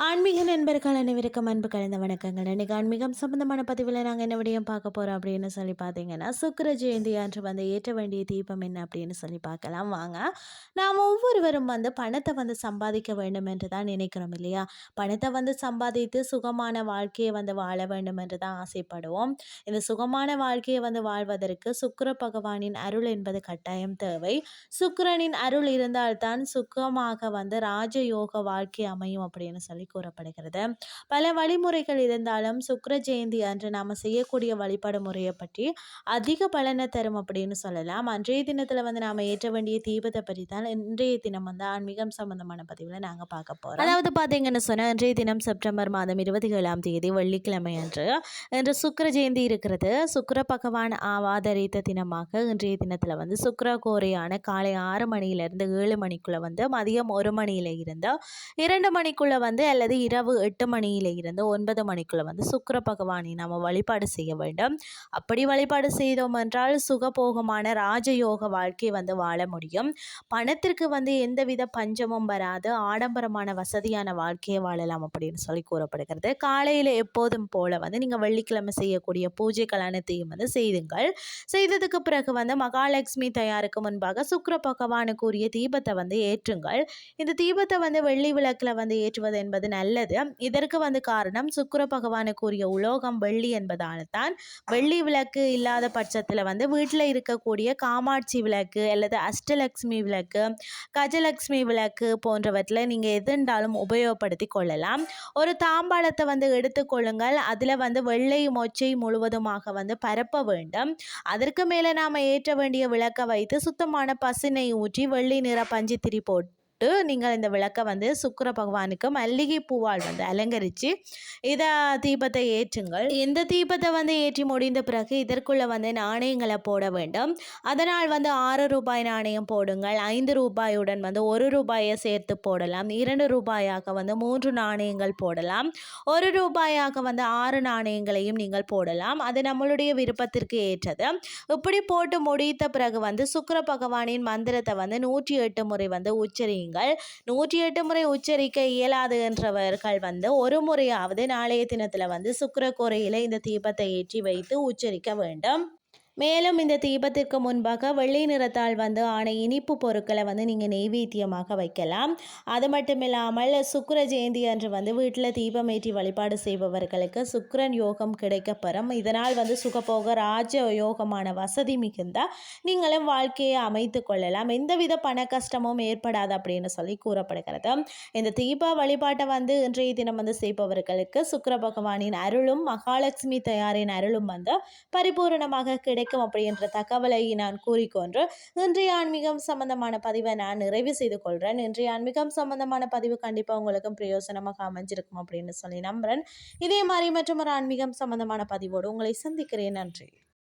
ஆன்மீக நண்பர்கள் அனைவருக்கும் அன்பு கலந்த வணக்கங்கள். இன்றைக்கி ஆன்மீகம் சம்பந்தமான பதிவில் நாங்கள் என்ன விடையும் பார்க்க போகிறோம் அப்படின்னு சொல்லி பார்த்தீங்கன்னா சுக்கர ஜெயந்தி அன்று வந்து ஏற்ற வேண்டிய தீபம் என்ன அப்படின்னு சொல்லி பார்க்கலாம். வாங்க. நாம் ஒவ்வொருவரும் வந்து பணத்தை வந்து சம்பாதிக்க வேண்டும் என்று தான் நினைக்கிறோம் இல்லையா? பணத்தை வந்து சம்பாதித்து சுகமான வாழ்க்கையை வந்து வாழ வேண்டும் என்று தான் ஆசைப்படுவோம். இந்த சுகமான வாழ்க்கையை வந்து வாழ்வதற்கு சுக்கர பகவானின் அருள் என்பது கட்டாயம் தேவை. சுக்கரனின் அருள் இருந்தால்தான் சுகமாக வந்து ராஜயோக வாழ்க்கை அமையும் அப்படின்னு சொல்லி கூறப்படுகிறது. பல வழிமுறைகள் இருந்தாலும் சுக்கர ஜெயந்தி அன்று நாம் செய்யக்கூடிய வழிபாடு முறையை பற்றி அதிக பலனை தரும் அப்படின்னு சொல்லலாம். அன்றைய தினத்தில் வந்து நாம் ஏற்ற வேண்டிய தீபத்தை பற்றி தான் இன்றைய தினம் வந்து ஆன்மீகம் சம்பந்தமான பதிவில் நாங்கள் பார்க்க போகிறோம் அதாவது பார்த்தீங்கன்னு சொன்னால் இன்றைய தினம் செப்டம்பர் மாதம் இருபத்தி ஏழாம் தேதி வெள்ளிக்கிழமை அன்று இன்று சுக்கர ஜெயந்தி இருக்கிறது. சுக்கர பகவான் ஆவாதரித்த தினமாக இன்றைய தினத்தில் வந்து சுக்கர கோரையான காலை ஆறு மணியிலிருந்து ஏழு மணிக்குள்ளே வந்து மதியம் ஒரு மணியில இருந்து இரண்டு மணிக்குள்ளே வந்து அல்லது இரவு எட்டு மணியில இருந்து ஒன்பது மணிக்குள்ளே வந்து சுக்கர பகவானை நாம் வழிபாடு செய்ய வேண்டும். அப்படி வழிபாடு செய்தோம் என்றால் சுகபோகமான ராஜயோக வாழ்க்கை வந்து வாழ முடியும். பணத்திற்கு வந்து எந்தவித பஞ்சமும் வராது. ஆடம்பரமான வசதியான வாழ்க்கையை வாழலாம் அப்படின்னு சொல்லி கூறப்படுகிறது. காலையில் எப்போதும் போல வந்து நீங்கள் வெள்ளிக்கிழமை செய்யக்கூடிய பூஜைகள் அனைத்தையும் வந்து செய்துங்கள். செய்ததுக்கு பிறகு வந்து மகாலட்சுமி தயாருக்கு முன்பாக சுக்கர பகவானுக்குரிய தீபத்தை வந்து ஏற்றுங்கள். இந்த தீபத்தை வந்து வெள்ளி விளக்கில் வந்து ஏற்றுவது என்பது நல்லது. இதற்கு வந்து காரணம் சுக்கர பகவானுக்குரிய உலோகம் வெள்ளி என்பதால் தான் வெள்ளி விளக்கு இல்லாத பட்சத்தில் வந்து வீட்டில் இருக்கக்கூடிய காமாட்சி விளக்கு அல்லது அஷ்டலக்ஷ்மி விளக்கு கஜலக்ஷ்மி விளக்கு போன்றவற்றில் நீங்கள் எதுண்டாலும் உபயோகப்படுத்தி கொள்ளலாம். ஒரு தாம்பாளத்தை வந்து எடுத்துக்கொள்ளுங்கள் அதில் வந்து வெள்ளை மொச்சை முழுவதுமாக வந்து பரப்ப வேண்டும். அதற்கு மேலே நாம் ஏற்ற வேண்டிய விளக்கை வைத்து சுத்தமான பசுனை ஊற்றி வெள்ளி நிற பஞ்சு திரி போட்டு போட்டு நீங்கள் இந்த விளக்கை வந்து சுக்கர பகவானுக்கு மல்லிகை பூவால் வந்து அலங்கரித்து இதை தீபத்தை ஏற்றுங்கள். இந்த தீபத்தை வந்து ஏற்றி முடிந்த பிறகு இதற்குள்ளே வந்து நாணயங்களை போட வேண்டும். அதனால் வந்து ஆறு ரூபாய் நாணயம் போடுங்கள். ஐந்து ரூபாயுடன் வந்து ஒரு ரூபாயை சேர்த்து போடலாம். இரண்டு ரூபாயாக வந்து மூன்று நாணயங்கள் போடலாம். ஒரு ரூபாயாக வந்து ஆறு நாணயங்களையும் நீங்கள் போடலாம். அது நம்மளுடைய விருப்பத்திற்கு ஏற்றது. இப்படி போட்டு முடித்த பிறகு வந்து சுக்கர பகவானின் மந்திரத்தை வந்து நூற்றி எட்டு முறை வந்து உச்சரியுங்கள். நீங்கள் நூற்றி எட்டு முறை உச்சரிக்க இயலாது என்றவர்கள் வந்து ஒரு முறையாவது நாளைய தினத்தில் வந்து சுக்கரக்கோரையில் இந்த தீபத்தை ஏற்றி வைத்து உச்சரிக்க வேண்டும். மேலும் இந்த தீபத்திற்கு முன்பாக வெள்ளை நிறத்தால் வந்து ஆன இனிப்பு பொருட்களை வந்து நீங்கள் நெய்வேத்தியமாக வைக்கலாம். அது மட்டும் இல்லாமல் சுக்கர ஜெயந்தி அன்று வந்து வீட்டில் தீபம் ஏற்றி வழிபாடு செய்பவர்களுக்கு சுக்கரன் யோகம் கிடைக்கப்பெறும். இதனால் வந்து சுகபோக ராஜ யோகமான வசதி மிகுந்தால் நீங்களும் வாழ்க்கையை அமைத்து கொள்ளலாம். எந்தவித பண கஷ்டமும் ஏற்படாது அப்படின்னு சொல்லி கூறப்படுகிறது. இந்த தீப வழிபாட்டை வந்து இன்றைய தினம் வந்து செய்பவர்களுக்கு சுக்கர பகவானின் அருளும் மகாலட்சுமி தயாரின் அருளும் வந்து பரிபூரணமாக கிடை கிடைக்கும் அப்படின்ற தகவலை நான் கூறிக்கொண்டு இன்றைய ஆன்மீகம் சம்பந்தமான பதிவை நான் நிறைவு செய்து கொள்கிறேன் இன்றைய ஆன்மீகம் சம்பந்தமான பதிவு கண்டிப்பாக உங்களுக்கும் பிரயோசனமாக அமைஞ்சிருக்கும் அப்படின்னு சொல்லி நம்புகிறேன் இதே மாதிரி மற்றும் ஒரு ஆன்மீகம் சம்பந்தமான பதிவோடு உங்களை சந்திக்கிறேன். நன்றி.